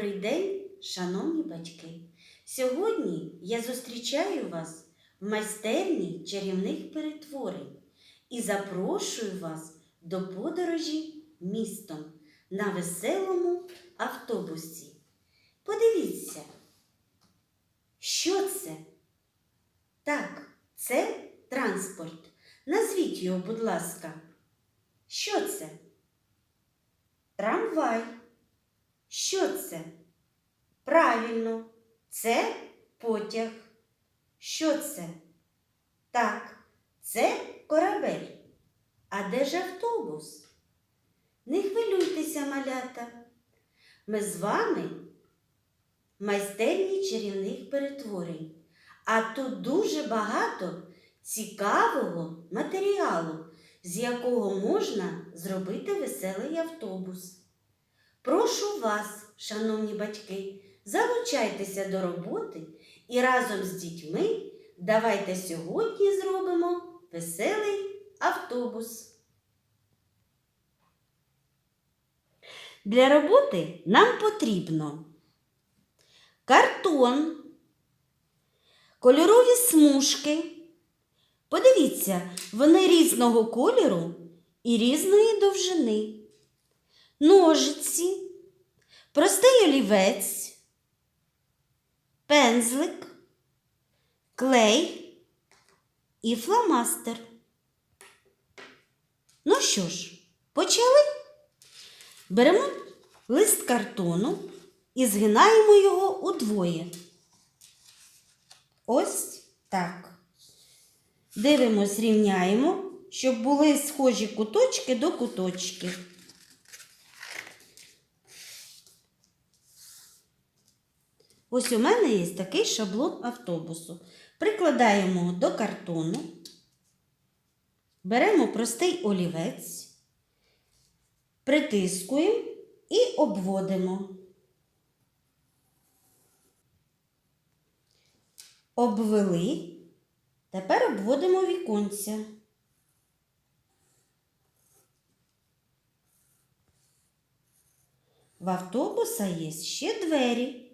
Добрий день, шановні батьки! Сьогодні я зустрічаю вас в майстерні чарівних перетворень і запрошую вас до подорожі містом на веселому автобусі. Подивіться, що це? Так, це транспорт. Назвіть його, будь ласка. Що це? Трамвай. Що це? Правильно, це потяг. Що це? Так, це корабель. А де ж автобус? Не хвилюйтеся, малята. Ми з вами майстерні чарівних перетворень. А тут дуже багато цікавого матеріалу, з якого можна зробити веселий автобус. Прошу вас, шановні батьки, залучайтеся до роботи і разом з дітьми давайте сьогодні зробимо веселий автобус. Для роботи нам потрібно картон, кольорові смужки. Подивіться, вони різного кольору і різної довжини ножиці, простий олівець, пензлик, клей і фломастер. Ну що ж, почали? Беремо лист картону і згинаємо його удвоє. Ось так. Дивимось, рівняємо, щоб були схожі куточки до куточків. Ось у мене є такий шаблон автобусу. Прикладаємо до картону, беремо простий олівець, притискуємо і обводимо. Обвели, тепер обводимо віконця. В автобуса є ще двері.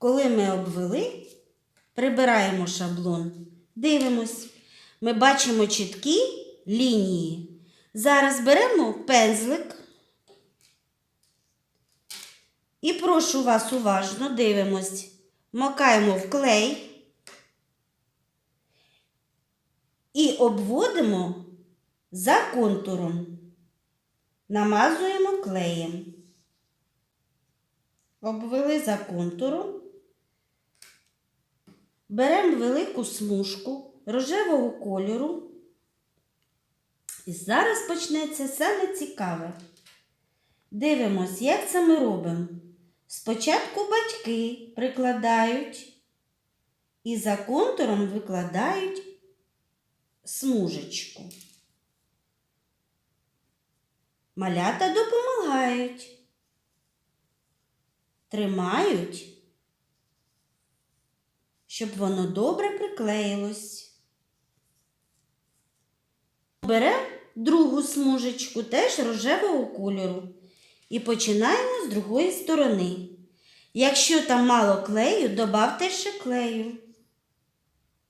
Коли ми обвели, прибираємо шаблон, дивимось, ми бачимо чіткі лінії. Зараз беремо пензлик і прошу вас уважно дивимось, макаємо в клей і обводимо за контуром, намазуємо клеєм. Обвели за контуром. Беремо велику смужку рожевого кольору. І зараз почнеться саме цікаве. Дивимось, як це ми робимо. Спочатку батьки прикладають і за контуром викладають смужечку. Малята допомагають, тримають щоб воно добре приклеїлось. Беремо другу смужечку, теж рожевого кольору, і починаємо з другої сторони. Якщо там мало клею, додавте ще клею.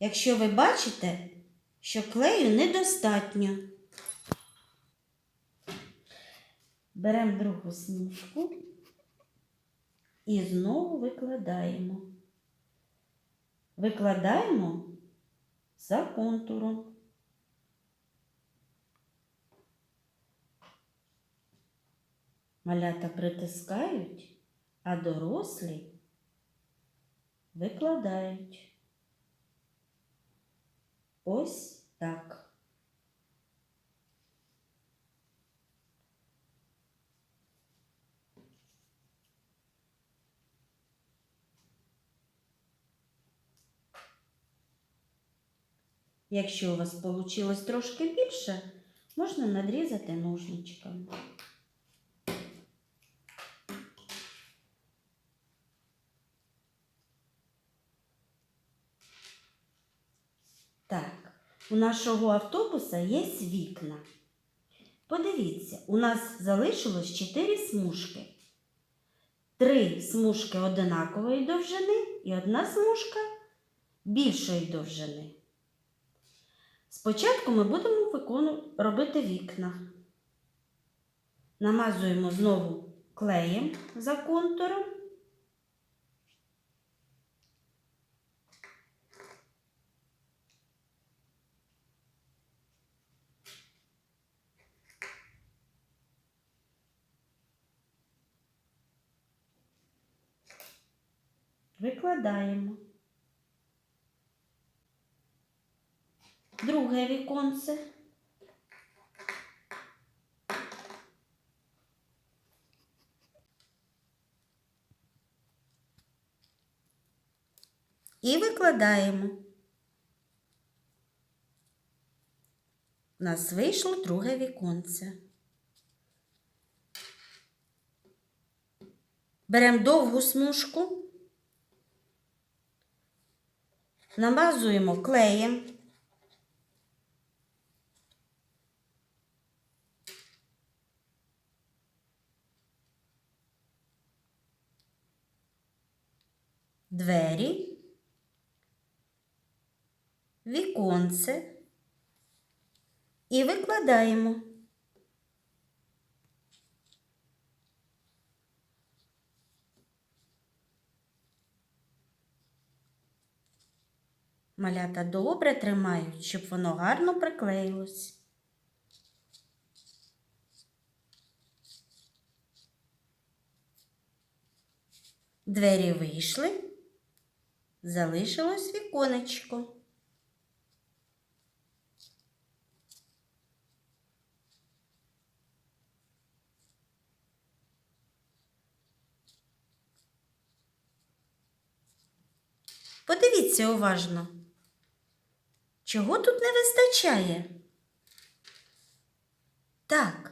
Якщо ви бачите, що клею недостатньо. Беремо другу смужку і знову викладаємо викладаємо за контуром. Малята притискають, а дорослі викладають. Ось так. Якщо у вас вийшло трошки більше, можна надрізати ножничками. у нашого автобуса є вікна. Подивіться, у нас залишилось 4 смужки. Три смужки одинакової довжини і одна смужка більшої довжини. Спочатку ми будемо викону... робити вікна. Намазуємо знову клеєм за контуром. Викладаємо. Друге віконце. І викладаємо. У нас вийшло друге віконце. Беремо довгу смужку, намазуємо клеєм. Двері, віконце і викладаємо. Малята добре тримають, щоб воно гарно приклеїлось. Двері вийшли, залишилось віконечко. Подивіться уважно. Чого тут не вистачає? Так,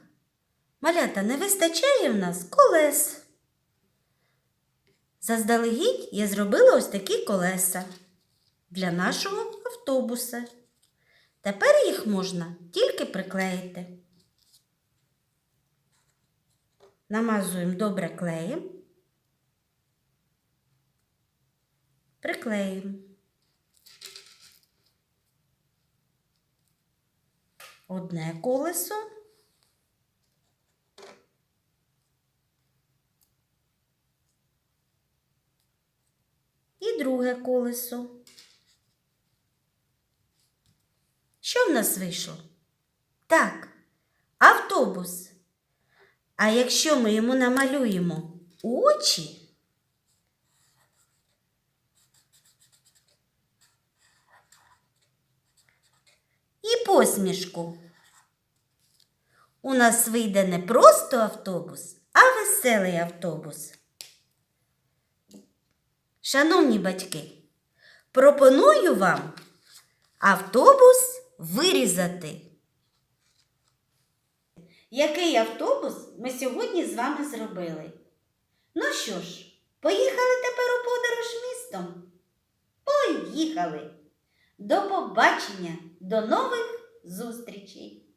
малята, не вистачає в нас колес. Заздалегідь я зробила ось такі колеса для нашого автобуса. Тепер їх можна тільки приклеїти. Намазуємо добре клеєм. Приклеїмо. Одне колесо. І друге колесо. Що в нас вийшло? Так, автобус. А якщо ми йому намалюємо очі, і посмішку. У нас вийде не просто автобус, а веселий автобус. Шановні батьки, пропоную вам автобус вирізати. Який автобус ми сьогодні з вами зробили? Ну що ж, поїхали тепер у подорож містом? Поїхали! До побачення, до нових зустрічей!